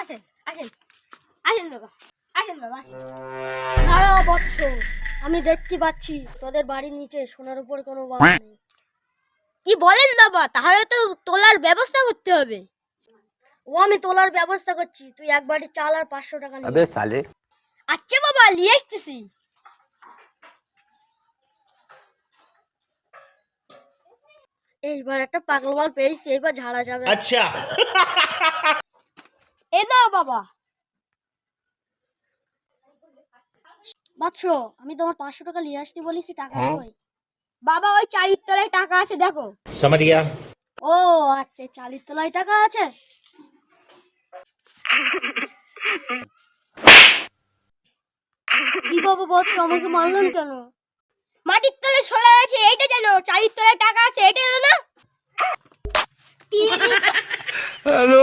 আসেন আসেন। আসেন বাবা আসেন বাবা দাঁড়াও বৎস আমি দেখতে পাচ্ছি তোদের বাড়ির নিচে সোনার উপর কোনো বাবা নেই। কি বলেন বাবা তাহলে তো তোলার ব্যবস্থা করতে হবে। ও আমি তোলার ব্যবস্থা করছি তুই এক বাড়ি চাল আর পাঁচশো টাকা আবে সালে আচ্ছা বাবা নিয়ে আসতেছি। এইবার একটা পাগল মাল পেয়েছি এইবার ঝাড়া যাবে। আচ্ছা। বাবা। বাচ্চো আমি তোমার পাঁচশো টাকা নিয়ে আসতে বলেছি টাকা হ্যাঁ। কই? বাবা ওই চালির তলায় টাকা আছে দেখো। সামারিয়া। ও আচ্ছা চালির তলায় টাকা আছে? কি বাবা বৎস আমাকে মারলেন কেন? মাটির তলে সোনা আছে এইটা জানো চালির তলায় টাকা আছে এটা জানো না? হ্যালো?